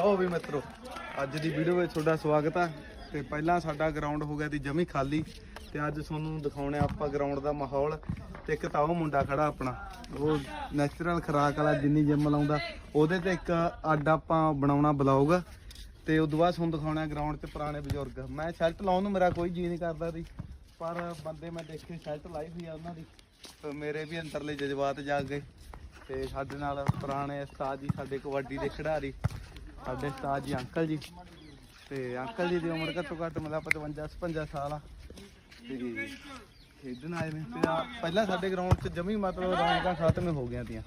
ਲਓ ਵੀ ਮਿੱਤਰੋ, ਅੱਜ ਦੀ ਵੀਡੀਓ ਵਿੱਚ ਤੁਹਾਡਾ ਸਵਾਗਤ ਆ। ਤੇ ਪਹਿਲਾਂ ਸਾਡਾ ਗਰਾਊਂਡ ਹੋ ਗਿਆ ਦੀ ਜਮੀ ਖਾਲੀ, ਤੇ ਅੱਜ ਤੁਹਾਨੂੰ ਦਿਖਾਉਣੇ ਆ ਆਪਾਂ ਗਰਾਊਂਡ ਦਾ ਮਾਹੌਲ। ਤੇ ਇੱਕ ਤਾਂ ਉਹ ਮੁੰਡਾ ਖੜਾ ਆਪਣਾ, ਉਹ ਨੈਚੁਰਲ ਖਰਾਕ ਵਾਲਾ ਜਿੰਨੀ ਜਿੰਮ ਲਾਉਂਦਾ, ਉਹਦੇ ਤੇ ਇੱਕ ਅੱਡ ਆਪਾਂ ਬਣਾਉਣਾ ਬਲੌਗ ਤੇ ਉਦੋਂ ਬਾਅਦ ਤੁਹਾਨੂੰ ਦਿਖਾਉਣਾ ਗਰਾਊਂਡ 'ਚ ਪੁਰਾਣੇ ਬਜ਼ੁਰਗ। ਮੈਂ ਸ਼ਰਟ ਲਾਉਣ ਨੂੰ ਮੇਰਾ ਕੋਈ ਜੀ ਨਹੀਂ ਕਰਦਾ ਸੀ, ਪਰ ਬੰਦੇ ਮੈਂ ਦੇਖੇ ਸ਼ਰਟ ਲਾਈ ਹੋਈ ਆ ਉਹਨਾਂ ਦੀ, ਤੇ ਮੇਰੇ ਵੀ ਅੰਦਰਲੇ ਜਜ਼ਬਾਤ ਜਾਗ ਗਏ। ਤੇ ਸਾਡੇ ਨਾਲ ਪੁਰਾਣੇ ਉਸਤਾਦ ਜੀ, ਸਾਡੇ ਕਬੱਡੀ ਦੇ ਖਿਡਾਰੀ ਸਾਡੇ ਉਸਤਾਦ ਜੀ ਅੰਕਲ ਜੀ। ਤੇ ਅੰਕਲ ਜੀ ਦੀ ਉਮਰ ਘੱਟੋ ਘੱਟ ਮਤਲਬ 55 56 ਸਾਲ ਆ। ਤੇ ਖੇਡਣ ਆਏ ਨੇ ਤੇ ਆਹ ਪਹਿਲਾਂ ਸਾਡੇ ਗਰਾਊਂਡ 'ਚ ਜਮੀ ਮਤਲਬ ਰੌਣਕਾਂ ਖਤਮ ਹੋ ਗਈਆਂ ਤੀਆਂ।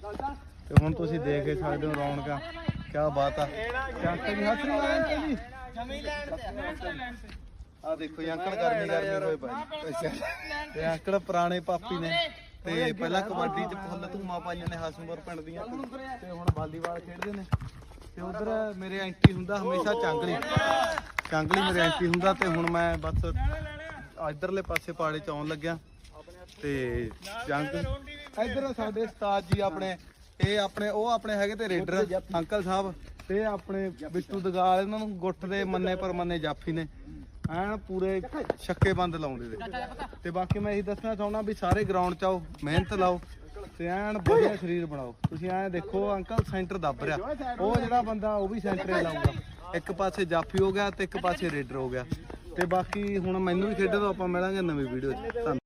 ਤੇ ਹੁਣ ਤੁਸੀਂ ਦੇਖ ਕੇ ਸਕਦੇ ਹੋ ਰੌਣਕਾਂ ਕੀ ਬਾਤ ਆ। ਤੇ ਅੰਕਲ ਜੀ ਹੱਥ ਨਹੀਂ ਲਾਏ ਅੰਕਲ ਜੀ। ਆ। ਦੇਖੋ ਜੀ ਅੰਕਲ ਗਰਮੀ ਗਰਮੀ ਹੋਏ ਪਏ ਤੇ ਅੰਕਲ ਪੁਰਾਣੇ ਪਾਪੀ ਨੇ। ਤੇ ਪਹਿਲਾਂ ਕਬੱਡੀ ਚ ਫੁੱਲ ਧੂਮਾ ਪਾਈਆਂ ਨੇ ਹਸਮਪੁਰ ਪਿੰਡ ਦੀਆਂ। ਤੇ ਹੁਣ ਵਾਲੀਬਾਲ ਖੇਡਦੇ ਨੇ। ਤੇ ਉਧਰ ਮੇਰੇ ਐਂਟੀ ਹੁੰਦਾ ਹਮੇਸ਼ਾ ਚਾਂਗਲੀ। ਚਾਂਗਲੀ ਮੇਰੇ ਐਂਟੀ ਹੁੰਦਾ ਤੇ ਹੁਣ ਮੈਂ ਬਸ ਇਧਰਲੇ ਪਾਸੇ ਪਾੜੇ ਚ ਆਉਣ ਲੱਗਿਆ। ਤੇ ਜੰਗ ਇਧਰ ਸਾਡੇ ਉਸਤਾਦ ਜੀ ਆਪਣੇ, ਇਹ ਆਪਣੇ, ਉਹ ਆਪਣੇ ਹੈਗੇ ਤੇ ਰੇਡਰ, ਅੰਕਲ ਸਾਹਿਬ। ਤੇ ਆਪਣੇ ਬਿੱਟੂ ਦਗਾਲ, ਇਹਨਾਂ ਨੂੰ ਗੁੱਟ ਦੇ ਮੰਨੇ ਪਰ ਮੰਨੇ ਜਾਫੀ ਨੇ। ਐਨ ਪੂਰੇ ਛੱਕੇ ਬੰਦ ਲਾਉਂਦੇ ਦੇ ਤੇ ਬਾਕੀ ਮੈਂ ਇਹ ਦੱਸਣਾ ਚਾਹੁੰਦਾ ਵੀ ਸਾਰੇ ਗਰਾਊਂਡ 'ਚ ਆਓ, ਮਿਹਨਤ ਲਾਓ। ਤੇ ਐਨ ਵਧੀਆ ਸਰੀਰ ਬਣਾਓ। ਤੁਸੀਂ ਐਂ ਦੇਖੋ, ਅੰਕਲ ਸੈਂਟਰ ਦੱਬ ਰਿਹਾ। ਉਹ ਜਿਹੜਾ ਬੰਦਾ, ਉਹ ਵੀ ਸੈਂਟਰ ਲਾਊਗਾ। ਇੱਕ ਪਾਸੇ ਜਾਫੀ ਹੋ ਗਿਆ ਤੇ ਇੱਕ ਪਾਸੇ ਰੇਡਰ ਹੋ ਗਿਆ। ਤੇ ਬਾਕੀ ਹੁਣ ਮੈਨੂੰ ਵੀ ਖੇਡਣ ਤੋਂ ਆਪਾਂ ਮਿਲਾਂਗੇ ਨਵੀਂ ਵੀਡੀਓ 'ਚ। ਧੰਨਵਾਦ।